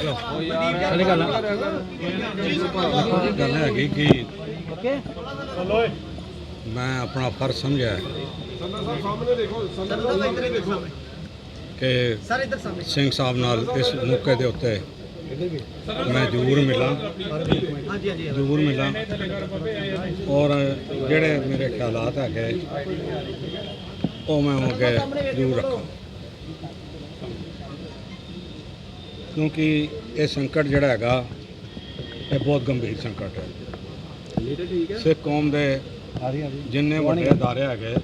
ਚਲੇ ਗੱਲ ਗੱਲ ਹੈਗੀ ਕਿ ਓਕੇ। ਮੈਂ ਆਪਣਾ ਫਰਜ਼ ਸਮਝਿਆ। ਕਿ ਸਿੰਘ ਸਾਹਿਬ ਨਾਲ ਇਸ ਮੌਕੇ ਦੇ ਉੱਤੇ ਮੈਂ ਜ਼ਰੂਰ ਮਿਲਾਂ। ਜ਼ਰੂਰ ਮਿਲਾਂ। ਔਰ ਜਿਹੜੇ ਮੇਰੇ ਖਿਆਲਾਤ ਹੈਗੇ ਉਹ ਮੈਂ ਉਹ ਅੱਗੇ ਜ਼ਰੂਰ ਰੱਖਾਂ। ਕਿਉਂਕਿ ਇਹ ਸੰਕਟ ਜਿਹੜਾ ਹੈਗਾ ਇਹ ਬਹੁਤ ਗੰਭੀਰ ਸੰਕਟ ਹੈ ਸਿੱਖ ਕੌਮ ਦੇ ਜਿੰਨੇ ਵੱਡੇ ਅਦਾਰੇ ਹੈਗੇ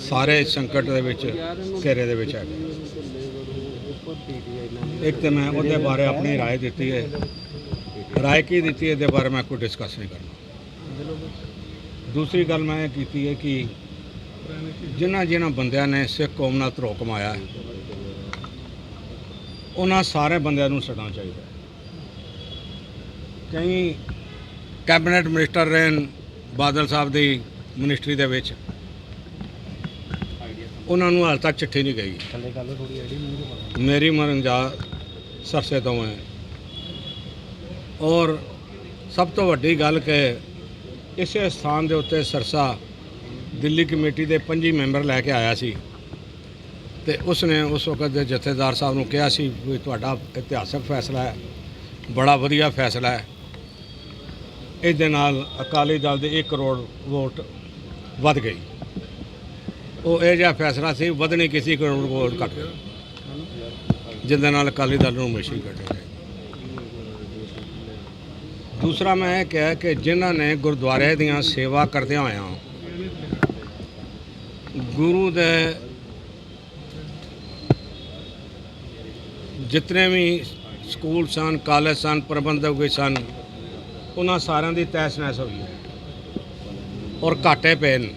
ਸਾਰੇ ਇਸ ਸੰਕਟ ਦੇ ਵਿੱਚ ਘੇਰੇ ਦੇ ਵਿੱਚ ਹੈਗੇ ਇੱਕ ਤੇ ਮੈਂ ਉਹਦੇ ਬਾਰੇ ਆਪਣੀ رائے ਦਿੱਤੀ ਹੈ رائے ਕੀ ਦਿੱਤੀ ਹੈ ਇਹਦੇ ਬਾਰੇ ਮੈਂ ਕੋਈ ਡਿਸਕਸ ਨਹੀਂ ਕਰਨਾ ਦੂਸਰੀ ਗੱਲ ਮੈਂ ਇਹ ਕੀਤੀ ਹੈ ਕਿ ਜਿਨ੍ਹਾਂ ਜਿਨ੍ਹਾਂ ਬੰਦਿਆਂ ਨੇ ਸਿੱਖ ਕੌਮ ਨਾਲ ਧਰੋ ਕਮਾਇਆ ਹੈ ਉਹਨਾਂ ਸਾਰੇ ਬੰਦਿਆਂ ਨੂੰ ਛੱਡਣਾ ਚਾਹੀਦਾ। ਹੈ। ਕਈ ਕੈਬਨਿਟ ਮਿਨਿਸਟਰ ਰਹੇ ਨੇ ਬਾਦਲ ਸਾਹਿਬ ਦੀ ਮਿਨਿਸਟਰੀ ਦੇ ਵਿੱਚ। ਉਹਨਾਂ ਨੂੰ ਹਾਲ ਤੱਕ ਚਿੱਠੀ ਨਹੀਂ ਗਈ। ਮੇਰੀ ਮਰਨਜਾ ਸਰਸੇ ਤੋਂ ਹੈ ਔਰ ਸਭ ਤੋਂ ਵੱਡੀ ਗੱਲ ਕਿ ਇਸੇ ਸਥਾਨ ਦੇ ਉੱਤੇ ਸਰਸਾ ਦਿੱਲੀ ਕਮੇਟੀ ਦੇ 25 ਮੈਂਬਰ ਲੈ ਕੇ ਆਇਆ ਸੀ। ਤੇ ਉਸਨੇ ਉਸ ਵਕਤ ਦੇ ਜਥੇਦਾਰ ਸਾਹਿਬ ਨੂੰ ਕਿਹਾ ਸੀ ਵੀ ਤੁਹਾਡਾ ਇਤਿਹਾਸਕ ਫੈਸਲਾ ਹੈ, ਬੜਾ ਵਧੀਆ ਫੈਸਲਾ ਹੈ। ਇਹਦੇ ਨਾਲ ਅਕਾਲੀ ਦਲ ਦੇ 1 ਕਰੋੜ ਵੋਟ ਵੱਧ ਗਈ। ਉਹ ਇਹ ਜਿਹਾ ਫੈਸਲਾ ਸੀ, ਵਧਣੀ ਕਿਸੇ ਕਰੋੜ ਵੋਟ ਘੱਟ ਗਈ। ਜਿਹਦੇ ਨਾਲ ਅਕਾਲੀ ਦਲ ਨੂੰ ਹਮੇਸ਼ਾ ਹੀ ਕੱਢਿਆ ਦੂਸਰਾ ਮੈਂ ਇਹ ਕਿਹਾ ਕਿ ਜਿਨ੍ਹਾਂ ਨੇ ਗੁਰਦੁਆਰੇ ਦੀਆਂ ਸੇਵਾ ਕਰਦਿਆਂ ਹੋਇਆ ਗੁਰੂ ਦੇ ਜਿਤਨੇ ਵੀ ਸਕੂਲ ਸਨ, ਕਾਲਜ ਸਨ, ਪ੍ਰਬੰਧਕ ਵੀ ਸਨ, ਉਹਨਾਂ ਸਾਰਿਆਂ ਦੀ ਤਹਿਸ ਨਹਿਸ ਹੋਈ ਹੈ। ਔਰ ਘਾਟੇ ਪਏ ਨੇ।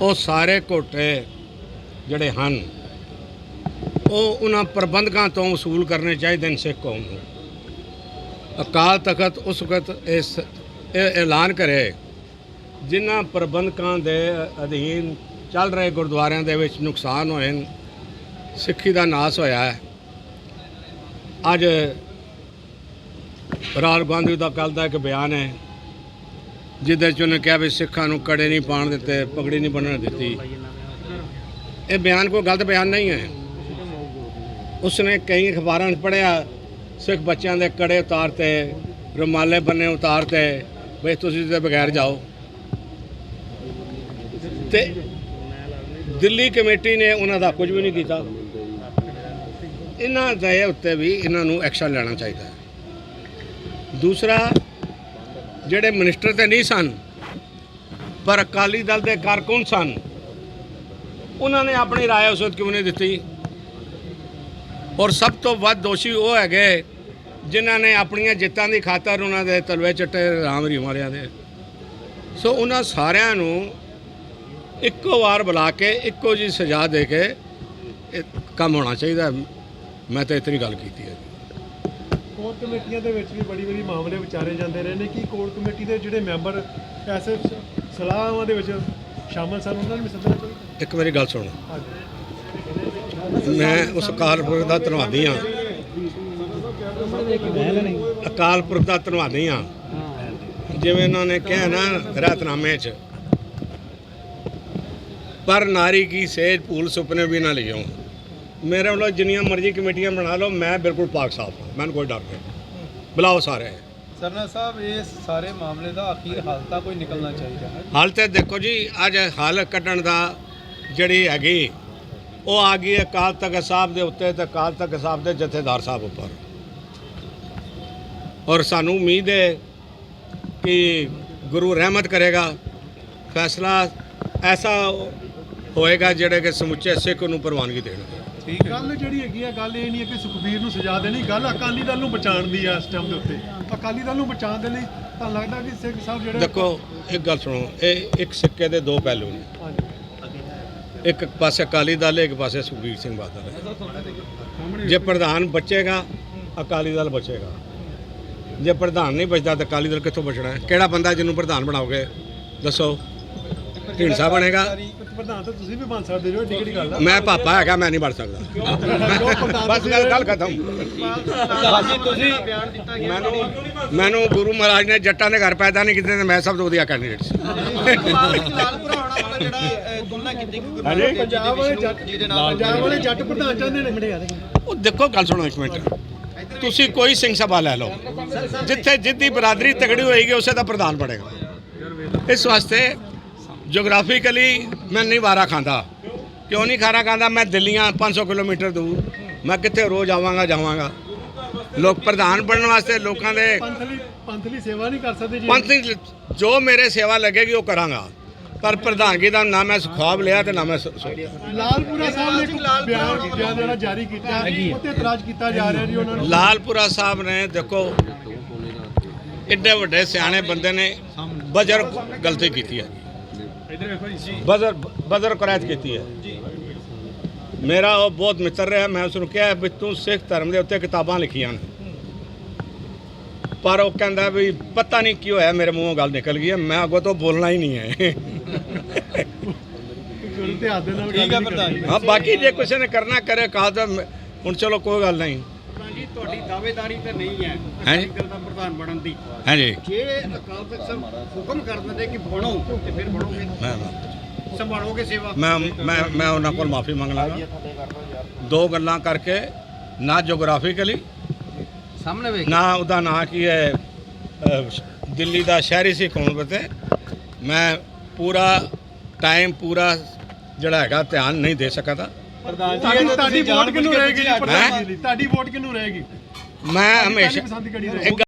ਉਹ ਸਾਰੇ ਘੋਟੇ ਜਿਹੜੇ ਹਨ, ਉਹ ਉਹਨਾਂ ਪ੍ਰਬੰਧਕਾਂ ਤੋਂ ਵਸੂਲ ਕਰਨੇ ਚਾਹੀਦੇ ਨੇ ਸਿੱਖ ਕੌਮ ਨੂੰ। ਅਕਾਲ ਤਖਤ ਉਸ ਵਕਤ ਇਸ, ਇਹ ਐਲਾਨ ਕਰੇ, ਜਿਨ੍ਹਾਂ ਪ੍ਰਬੰਧਕਾਂ ਦੇ ਅਧੀਨ ਚੱਲ ਰਹੇ ਗੁਰਦੁਆਰਿਆਂ ਦੇ ਵਿੱਚ ਨੁਕਸਾਨ ਹੋਏ ਸਿੱਖੀ ਦਾ ਨਾਸ ਹੋਇਆ ਹੈ। ਅੱਜ ਰਾਹੁਲ ਗਾਂਧੀ ਦਾ ਕੱਲ੍ਹ ਦਾ ਇੱਕ ਬਿਆਨ ਹੈ, ਜਿਹਦੇ 'ਚ ਉਹਨੇ ਕਿਹਾ ਵੀ ਸਿੱਖਾਂ ਨੂੰ ਕੜੇ ਨਹੀਂ ਪਾਣ ਦਿੱਤੇ, ਪਗੜੀ ਨਹੀਂ ਬੰਨਣ ਦਿੱਤੀ। ਇਹ ਬਿਆਨ ਕੋਈ ਗਲਤ ਬਿਆਨ ਨਹੀਂ ਹੈ। ਉਸਨੇ ਕਈ ਅਖਬਾਰਾਂ 'ਚ ਪੜ੍ਹਿਆ, ਸਿੱਖ ਬੱਚਿਆਂ ਦੇ ਕੜੇ ਉਤਾਰਤੇ ਰੁਮਾਲੇ ਬੰਨੇ ਉਤਾਰਤੇ ਬਈ ਤੁਸੀਂ ਤੇ ਬਗੈਰ ਜਾਓ। ਤੇ ਦਿੱਲੀ ਕਮੇਟੀ ਨੇ ਉਹਨਾਂ ਦਾ ਕੁਝ ਵੀ ਨਹੀਂ ਕੀਤਾ। ਇਹਨਾਂ ਦੇ ਉੱਤੇ ਵੀ ਇਹਨਾਂ ਨੂੰ ਐਕਸ਼ਨ ਲੈਣਾ ਚਾਹੀਦਾ ਹੈ। ਦੂਸਰਾ, ਜਿਹੜੇ ਮਿਨਿਸਟਰ ਤੇ ਨਹੀਂ ਸਨ, ਪਰ ਅਕਾਲੀ ਦਲ ਦੇ ਕਾਰਕੁਨ ਸਨ? ਉਹਨਾਂ ਨੇ ਆਪਣੀ ਰਾਏ ਉਸ ਵਕਤ ਕਿਉਂ ਨਹੀਂ ਦਿੱਤੀ? ਔਰ ਸਭ ਤੋਂ ਵੱਧ ਦੋਸ਼ੀ ਉਹ ਹੈਗੇ ਜਿਨ੍ਹਾਂ ਨੇ ਆਪਣੀਆਂ ਜਿੱਤਾਂ ਦੀ ਖਾਤਰ ਉਹਨਾਂ ਦੇ ਤਲਵੇ ਚੱਟੇ ਰਾਮ ਰੀ ਮਾਰਿਆ ਦੇ। ਸੋ ਉਹਨਾਂ ਸਾਰਿਆਂ ਨੂੰ ਇੱਕੋ ਵਾਰ ਬੁਲਾ ਕੇ ਇੱਕੋ ਜੀ ਸਜ਼ਾ ਦੇ ਕੇ ਕੰਮ ਹੋਣਾ ਚਾਹੀਦਾ ਮੈਂ ਤਾਂ ਇਤਨੀ ਗੱਲ ਕੀਤੀ ਹੈ ਕੋਰ ਕਮੇਟੀਆਂ ਦੇ ਵਿੱਚ ਵੀ ਬੜੀ ਬੜੀ ਮਾਮਲੇ ਵਿਚਾਰੇ ਜਾਂਦੇ ਰਹੇ ਨੇ ਕਿ ਕੋਰ ਕਮੇਟੀ ਦੇ ਜਿਹੜੇ ਮੈਂਬਰ ਐਸੇ ਸਲਾਹਾਂ ਦੇ ਵਿੱਚ ਸ਼ਾਮਲ ਸਨ ਉਹਨਾਂ ਨੂੰ ਵੀ ਸੱਦਣਾ ਚਾਹੀਦਾ। ਇੱਕ ਮੇਰੀ ਗੱਲ ਸੁਣੋ। ਮੈਂ ਉਸ ਅਕਾਲ ਪੁਰਖ ਦਾ ਧੰਨਵਾਦੀ ਹਾਂ। ਅਕਾਲ ਪੁਰਖ ਦਾ ਧੰਨਵਾਦੀ ਹਾਂ। ਜਿਵੇਂ ਇਹਨਾਂ ਨੇ ਕਿਹਾ ਨਾ ਰਤਨਾਮੇ 'ਚ ਪਰ ਨਾਰੀ ਕੀ ਸੇਜ ਭੂਲ ਸੁਪਨੇ ਵੀ ਨਾ ਲਿਓ ਮੇਰੇ ਵੱਲੋਂ ਜਿੰਨੀਆਂ ਮਰਜ਼ੀ ਕਮੇਟੀਆਂ ਬਣਾ ਲਓ ਮੈਂ ਬਿਲਕੁਲ ਪਾਕ ਸਾਫ਼ ਹਾਂ। ਮੈਨੂੰ ਕੋਈ ਡਰ ਨਹੀਂ। ਬੁਲਾਓ ਸਾਰੇ। ਸਰਨਾ ਸਾਹਿਬ ਇਸ ਸਾਰੇ ਮਾਮਲੇ ਦਾ ਅਖੀਰ ਹੱਲ ਤਾਂ ਕੋਈ ਨਿਕਲਣਾ ਚਾਹੀਦਾ ਹੈ। ਹਾਲ ਤੇ ਦੇਖੋ ਜੀ ਅੱਜ ਹੱਲ ਕੱਢਣ ਦਾ ਜਿਹੜੀ ਹੈਗੀ ਉਹ ਆ ਗਈ ਹੈ ਅਕਾਲ ਤਖਤ ਸਾਹਿਬ ਦੇ ਉੱਤੇ ਤੇ ਅਕਾਲ ਤਖਤ ਸਾਹਿਬ ਦੇ ਜਥੇਦਾਰ ਸਾਹਿਬ ਉੱਪਰ। ਔਰ ਸਾਨੂੰ ਉਮੀਦ ਹੈ ਕਿ ਗੁਰੂ ਰਹਿਮਤ ਕਰੇਗਾ। ਫੈਸਲਾ ਐਸਾ ਹੋਏਗਾ ਜਿਹੜੇ ਕਿ ਸਮੁੱਚੇ ਸਿੱਖ ਨੂੰ ਪ੍ਰਵਾਨਗੀ ਦੇਣਗੇ। ਠੀਕ ਹੈ ਗੱਲ ਜਿਹੜੀ ਹੈਗੀ ਆ ਗੱਲ ਇਹ ਨਹੀਂ ਹੈ ਕਿ ਸੁਖਬੀਰ ਨੂੰ ਸਜ਼ਾ ਦੇਣੀ ਗੱਲ ਅਕਾਲੀ ਦਲ ਨੂੰ ਬਚਾਉਣ ਦੀ ਆ ਇਸ ਟਾਈਮ ਦੇ ਉੱਤੇ। ਅਕਾਲੀ ਦਲ ਨੂੰ ਬਚਾਉਣ ਦੇ ਲਈ ਤਾਂ ਲੱਗਦਾ ਕਿ ਸਿੰਘ ਸਾਹਿਬ ਜਿਹੜੇ ਦੇਖੋ ਇੱਕ ਗੱਲ ਸੁਣੋ ਇਹ ਇੱਕ ਸਿੱਕੇ ਦੇ ਦੋ ਪਹਿਲੂ ਨੇ। ਹਾਂਜੀ। ਇੱਕ ਪਾਸੇ ਅਕਾਲੀ ਦਲ ਇੱਕ ਪਾਸੇ ਸੁਖਬੀਰ ਸਿੰਘ ਬਾਦਲ। ਜੇ ਪ੍ਰਧਾਨ ਬਚੇਗਾ ਅਕਾਲੀ ਦਲ ਬਚੇਗਾ। ਜੇ ਪ੍ਰਧਾਨ ਨਹੀਂ ਬਚਦਾ ਤਾਂ ਅਕਾਲੀ ਦਲ ਕਿੱਥੋਂ ਬਚਣਾ ਹੈ? ਕਿਹੜਾ ਬੰਦਾ ਜਿਹਨੂੰ ਪ੍ਰਧਾਨ ਬਣਾਓਗੇ? ਦੱਸੋ। ਢੀਂਡਸਾ ਬਣੇਗਾ। ਪ੍ਰਧਾਨ ਤਾਂ ਤੁਸੀਂ ਵੀ ਬਣ ਸਕਦੇ ਹੋ ਏਡੀ ਕਿਹੜੀ ਗੱਲ ਆ ਮੈਂ ਪਾਪਾ ਹੈਗਾ ਮੈਂ ਨਹੀਂ ਬਣ ਸਕਦਾ। ਬਸ ਗੱਲ ਗੱਲ ਖਤਮ। ਭਾਜੀ ਤੁਸੀਂ ਮੈਨੂੰ ਮੈਨੂੰ ਗੁਰੂ ਮਹਾਰਾਜ ਨੇ ਜੱਟਾਂ ਦੇ ਘਰ ਪੈਦਾ ਨਹੀਂ ਕੀਤੇ ਤੇ ਮੈਂ ਸਭ ਤੋਂ ਵਧੀਆ ਕੈਂਡੀਡੇਟ ਸੀ। ਲਾਲਪੁਰਾ ਹੋਣਾ ਵਾਲਾ ਜਿਹੜਾ ਅਹ, ਤੁਲਨਾ ਕੀਤੀ ਗੁਰੂ ਨਾਨਕ ਦੇਵ ਜੀ ਦੀ ਪੰਜਾਬ ਵਾਲੇ ਵਿਸ਼ਨੂੰ ਜੱਟ ਜੀ ਦੇ ਨਾਲ ਪੰਜਾਬ ਵਾਲੇ ਜੱਟ ਪ੍ਰਧਾਨ ਚਾਹੁੰਦੇ ਨੇ। ਉਹ ਦੇਖੋ ਗੱਲ ਸੁਣੋ ਇੱਕ ਮਿੰਟ। ਤੁਸੀਂ ਕੋਈ ਸਿੰਘ ਸਭਾ ਲੈ ਲਓ। ਜਿੱਥੇ ਜਿੱਦੀ ਬਰਾਦਰੀ ਤਗੜੀ ਹੋਏਗੀ ਉਸੇ ਦਾ ਪ੍ਰਧਾਨ ਬਣੇਗਾ। ਇਸ ਵਾਸਤੇ ਜੀਓਗ੍ਰਾਫੀਕਲੀ ਮੈਂ ਨਹੀਂ ਵਾਰਾ ਖਾਂਦਾ। ਕਿਉਂ ਨਹੀਂ ਖਾਰਾ ਖਾਂਦਾ? ਮੈਂ ਦਿੱਲੀਆਂ 500 ਕਿਲੋਮੀਟਰ ਦੂਰ। ਮੈਂ ਕਿੱਥੇ ਰੋਜ਼ ਆਵਾਂਗਾ ਜਾਵਾਂਗਾ? ਲੋਕ ਪ੍ਰਧਾਨ ਬਣਨ ਵਾਸਤੇ ਲੋਕਾਂ ਦੇ ਪੰਥਲੀ ਪੰਥਲੀ ਸੇਵਾ ਨਹੀਂ ਕਰ ਸਕਦੇ ਜੀ। ਪੰਥ ਦੀ ਜੋ ਮੇਰੇ ਸੇਵਾ ਲੱਗੇਗੀ ਉਹ ਕਰਾਂਗਾ। ਪਰ ਪ੍ਰਧਾਨਗੀ ਦਾ ਨਾ ਮੈਂ ਖੁਆਬ ਲਿਆ ਤੇ ਨਾ ਮੈਂ ਲਾਲਪੁਰਾ ਸਾਹਿਬ ਨੇ ਇੱਕ ਬਿਆਨ ਜਿਹੜਾ ਜਾਰੀ ਕੀਤਾ ਉੱਤੇ ਇਤਰਾਜ਼ ਕੀਤਾ ਜਾ ਰਿਹਾ ਜੀ ਉਹਨਾਂ ਨੂੰ। ਲਾਲਪੁਰਾ ਸਾਹਿਬ ਨੇ ਦੇਖੋ ਇੱਡੇ ਵੱਡੇ ਸਿਆਣੇ ਬੰਦੇ ਨੇ ਬਜਰ ਗਲਤੀ ਕੀਤੀ ਹੈ। ਬਜ਼ਰ ਬਜ਼ਰ ਕੁਰੈਤ ਕੀਤੀ ਹੈ ਮੇਰਾ ਉਹ ਬਹੁਤ ਮਿੱਤਰ ਰਿਹਾ ਮੈਂ ਉਸ ਨੂੰ ਕਿਹਾ ਵੀ ਤੂੰ ਸਿੱਖ ਧਰਮ ਦੇ ਉੱਤੇ ਕਿਤਾਬਾਂ ਲਿਖੀਆਂ ਨੇ ਪਰ ਉਹ ਕਹਿੰਦਾ ਵੀ ਪਤਾ ਨਹੀਂ ਕੀ ਹੋਇਆ ਮੇਰੇ ਮੂੰਹੋਂ ਗੱਲ ਨਿਕਲ ਗਈ ਹੈ ਮੈਂ ਅੱਗੋਂ ਤੋਂ ਬੋਲਣਾ ਹੀ ਨਹੀਂ ਹੈ ਠੀਕ ਹੈ ਪ੍ਰਧਾਨ ਹਾਂ ਬਾਕੀ ਜੇ ਕਿਸੇ ਨੇ ਕਰਨਾ ਕਰੇ ਕਹਾ ਤਾਂ ਹੁਣ ਚਲੋ ਕੋਈ ਗੱਲ ਨਹੀਂ ਤੁਹਾਡੀ ਦਾਅਵੇਦਾਰੀ ਤਾਂ ਨਹੀਂ ਹੈ ਹੈਂ? ਅਕਾਲੀ ਦਲ ਦਾ ਪ੍ਰਧਾਨ ਬਣਨ ਦੀ। ਹਾਂਜੀ। ਜੇ ਅਕਾਲ ਤਖਤ ਸਾਹਿਬ ਹੁਕਮ ਕਰ ਦਿੰਦੇ ਕਿ ਬਣੋ ਤੇ ਫਿਰ ਬਣੋਗੇ? ਮੈਂ ਸੰਭਾਲੋਗੇ ਸੇਵਾ? ਮੈਂ ਮੈਂ ਮੈਂ ਉਹਨਾਂ ਕੋਲ ਮਾਫੀ ਮੰਗ ਲਾਂਗਾ। ਦੋ ਗੱਲਾਂ ਕਰਕੇ ਨਾ ਜੀਓਗ੍ਰਾਫੀਕਲੀ ਸਾਹਮਣੇ ਵੇਖ। ਨਾ ਉਹਦਾ ਨਾਂ ਕੀ ਹੈ ਦਿੱਲੀ ਦਾ ਸ਼ਹਿਰੀ ਸੀ ਕੌਣ ਬਤੇ ਮੈਂ ਪੂਰਾ ਟਾਈਮ ਪੂਰਾ ਜਿਹੜਾ ਹੈਗਾ ਧਿਆਨ ਨਹੀਂ ਦੇ ਸਕਿਆ ਤਾ ਪ੍ਰਧਾਨ ਜੀ ਤੁਹਾਡੀ ਵੋਟ ਕਿਹਨੂੰ ਰਹੇਗੀ? ਤੁਹਾਡੀ ਵੋਟ ਕਿਹਨੂੰ ਰਹੇਗੀ? ਮੈਂ ਹਮੇਸ਼ਾ ਪਸੰਦ ਕਿਹੜੀ ਰਹੇਗੀ। ਇੱਕ